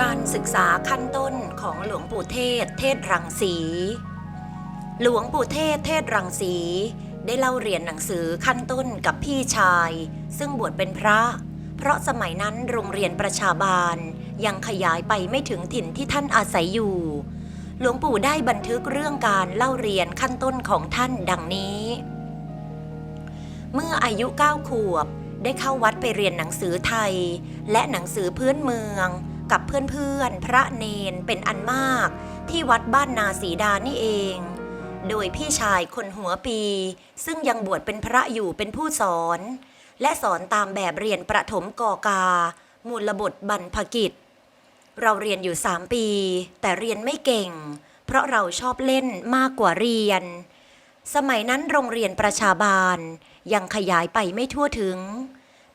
การศึกษาขั้นต้นของหลวงปู่เทศ เทศรังสี หลวงปู่เทศ เทศรังสี ได้เล่าเรียนหนังสือขั้นต้นกับพี่ชาย ซึ่งบวชเป็นพระ เพราะสมัยนั้นโรงเรียนประชาบาลยังขยายไปไม่ถึงถิ่นที่ท่านอาศัยอยู่ หลวงปู่ได้บันทึกเรื่องการเล่าเรียนขั้นต้นของท่านดังนี้ เมื่ออายุเก้าขวบได้เข้าวัดไปเรียนหนังสือไทย และหนังสือพื้นเมือง กับเพื่อนๆ พระเนนเป็นอันมาก ที่วัดบ้านนาสีดานี่เอง โดยพี่ชายคนหัวปี ซึ่งยังบวชเป็นพระอยู่เป็นผู้สอน และสอนตามแบบเรียนประถมกอกา มูลบทบรรพกิจ เราเรียนอยู่สามปี แต่เรียนไม่เก่ง เพราะเราชอบเล่นมากกว่าเรียน สมัยนั้นโรงเรียนประชาบาลยังขยายไปไม่ทั่วถึง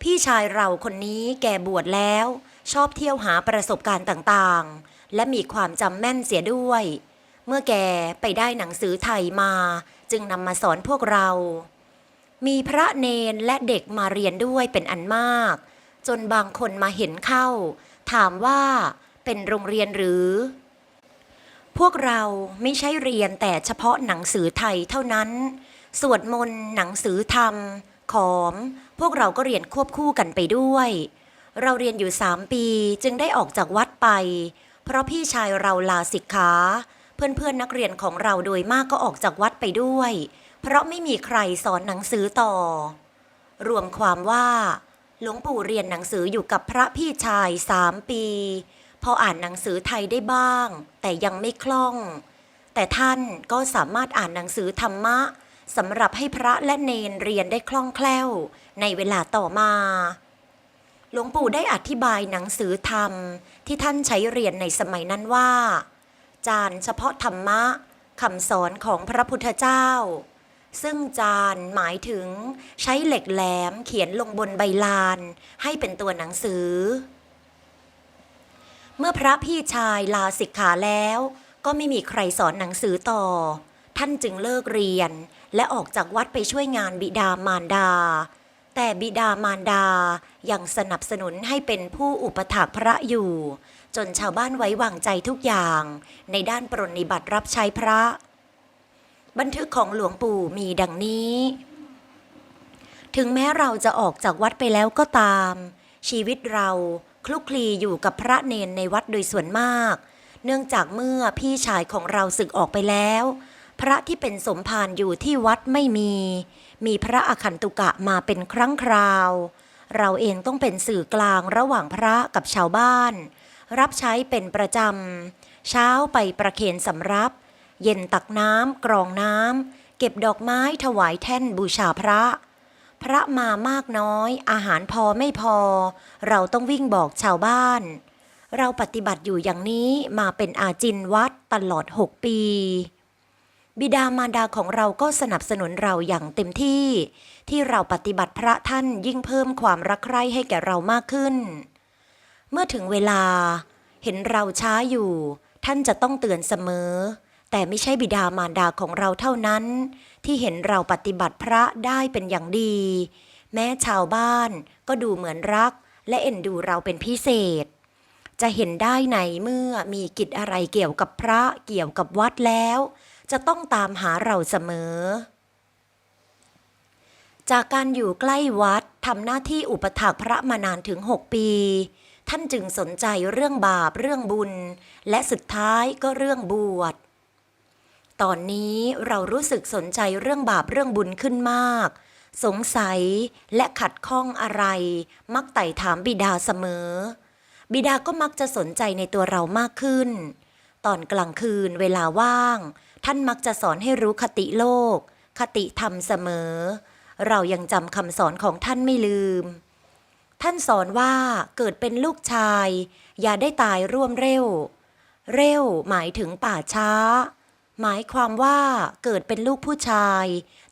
พี่ชายเราคนนี้แกบวชแล้ว ชอบเที่ยวหาประสบการณ์ต่างๆ และมีความจำแม่นเสียด้วย เมื่อแกไปได้หนังสือไทยมา จึงนำมาสอนพวกเรา มีพระเนนและเด็กมาเรียนด้วยเป็นอันมาก จนบางคนมาเห็นเข้า ถามว่าเป็นโรงเรียนหรือ พวกเราไม่ใช่เรียนแต่เฉพาะหนังสือไทยเท่านั้น สวดมนต์หนังสือธรรม ขอม พวกเราก็เรียนควบคู่กันไปด้วย เราเรียนอยู่สามปีจึงได้ออกจากวัดไป เพราะพี่ชายเราลาสิกขาเพื่อนๆนักเรียนของเราโดยมากก็ออกจากวัดไปด้วย เพราะไม่มีใครสอนหนังสือต่อ รวมความว่า หลวงปู่เรียนหนังสืออยู่กับพระพี่ชายสามปี พออ่านหนังสือไทยได้บ้าง แต่ยังไม่คล่อง แต่ท่านก็สามารถอ่านหนังสือธรรมะสำหรับให้พระและเนนเรียนได้คล่องแคล่ว ในเวลาต่อมา หลวงปู่ได้อธิบายหนังสือธรรมที่ท่านใช้เรียนในสมัยนั้นว่า จานเฉพาะธรรมะคำสอนของพระพุทธเจ้า ซึ่งจานหมายถึงใช้เหล็กแหลมเขียนลงบนใบลานให้เป็นตัวหนังสือ เมื่อพระพี่ชายลาสิกขาแล้ว ก็ไม่มีใครสอนหนังสือต่อ ท่านจึงเลิกเรียนและออกจากวัดไปช่วยงานบิดามารดา แต่บิดามารดายังสนับสนุนให้เป็นผู้อุปถากพระอยู่ จนชาวบ้านไว้วางใจทุกอย่าง ในด้านปรนนิบัติรับใช้พระ บันทึกของหลวงปู่มีดังนี้ ถึงแม้เราจะออกจากวัดไปแล้วก็ตาม ชีวิตเราคลุกคลีอยู่กับพระเนนในวัดโดยส่วนมาก เนื่องจากเมื่อพี่ชายของเราศึกออกไปแล้ว พระที่เป็นสมภารอยู่ที่วัดไม่มี มีพระอคันตุกะมาเป็นครั้งคราว เราเองต้องเป็นสื่อกลางระหว่างพระกับชาวบ้าน รับใช้เป็นประจำ เช้าไปประเคนสำรับ เย็นตักน้ำกรองน้ำเก็บดอกไม้ถวายแท่นบูชาพระ พระมามากน้อย อาหารพอไม่พอ เราต้องวิ่งบอกชาวบ้าน เราปฏิบัติอยู่อย่างนี้มาเป็นอาจินวัดตลอดหกปี บิดามารดาของเราก็สนับสนุนเราอย่างเต็มที่ ที่เราปฏิบัติพระท่านยิ่งเพิ่มความรักใคร่ให้แก่เรามากขึ้น เมื่อถึงเวลา เห็นเราช้าอยู่ ท่านจะต้องเตือนเสมอ แต่ไม่ใช่บิดามารดาของเราเท่านั้น ที่เห็นเราปฏิบัติพระได้เป็นอย่างดี แม้ชาวบ้านก็ดูเหมือนรัก และเอ็นดูเราเป็นพิเศษ จะเห็นได้ในเมื่อมีกิจอะไรเกี่ยวกับพระเกี่ยวกับวัดแล้ว จะต้องตามหาเราเสมอ จากการอยู่ใกล้วัดทำหน้าที่อุปถากพระมานานถึง 6 ปี ท่านจึงสนใจเรื่องบาปเรื่องบุญ และสุดท้ายก็เรื่องบวชตอนนี้เรารู้สึกสนใจเรื่องบาปเรื่องบุญขึ้นมาก สงสัยและขัดข้องอะไร มักไต่ถามบิดาเสมอ บิดาก็มักจะสนใจในตัวเรามากขึ้น ตอนกลางคืนเวลาว่าง ท่านมักจะสอนให้รู้คติโลก คติธรรมเสมอ เรายังจำคำสอนของท่านไม่ลืม ท่านสอนว่าเกิดเป็นลูกชาย อย่าได้ตายร่วมเร็ว เร็วหมายถึงป่าช้า หมายความว่าเกิดเป็นลูกผู้ชาย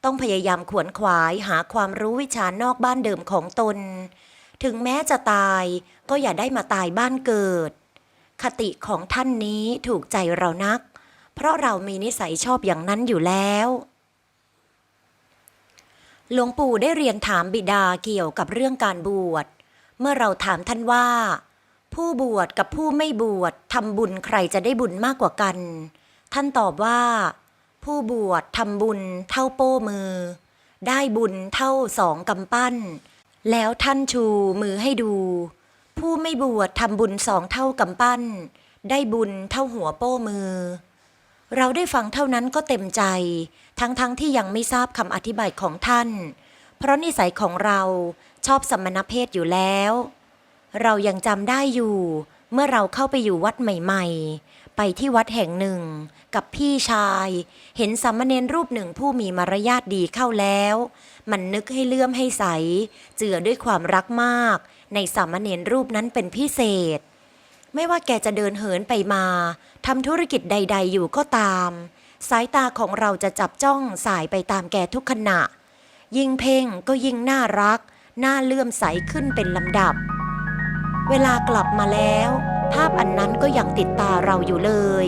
ต้องพยายามขวนขวายหาความรู้วิชานอกบ้านเดิมของตน ถึงแม้จะตายก็อย่าได้มาตายบ้านเกิด คติของท่านนี้ถูกใจเรานัก เพราะเรามีนิสัยชอบอย่างนั้นอยู่แล้ว หลวงปู่ได้เรียนถามบิดาเกี่ยวกับเรื่องการบวช เมื่อเราถามท่านว่า ผู้บวชกับผู้ไม่บวชทำบุญใครจะได้บุญมากกว่ากัน ท่านตอบว่า ผู้บวชทำบุญเท่าโป้มือ ได้บุญเท่าสองกำปั้น แล้วท่านชูมือให้ดู ผู้ไม่บวชทำบุญสองเท่ากำปั้น ได้บุญเท่าหัวโป้มือ เราได้ฟังเท่านั้นก็เต็มใจ ทั้งๆทที่ยังไม่ทราบคำอธิบายของท่าน เพราะนิสัยของเราชอบสมณเพศอยู่แล้ว เรายังจำได้อยู่ เมื่อเราเข้าไปอยู่วัดใหม่ ๆ ไปที่วัดแห่งหนึ่ง กับพี่ชาย เห็นสามเณรรูปหนึ่งผู้มีมารยาทดีเข้าแล้ว มันนึกให้เลื่อมให้ใส เจือด้วยความรักมาก ในสามเณรรูปนั้นเป็นพิเศษ ไม่ว่าแกจะเดินเหินไปมาทำธุรกิจใด ๆ อยู่ก็ตาม สายตาของเราจะจับจ้องสายไปตามแกทุกขณะ ยิ่งเพ่งก็ยิ่งน่ารัก น่าเลื่อมใสขึ้นเป็นลำดับ เวลากลับมาแล้ว ภาพอันนั้นก็ยังติดตาเราอยู่เลย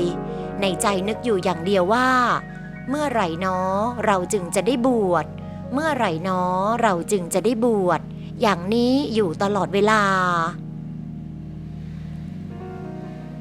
ในใจนึกอยู่อย่างเดียวว่า เมื่อไหร่น้อเราจึงจะได้บวช เมื่อไหร่น้อเราจึงจะได้บวช อย่างนี้อยู่ตลอดเวลา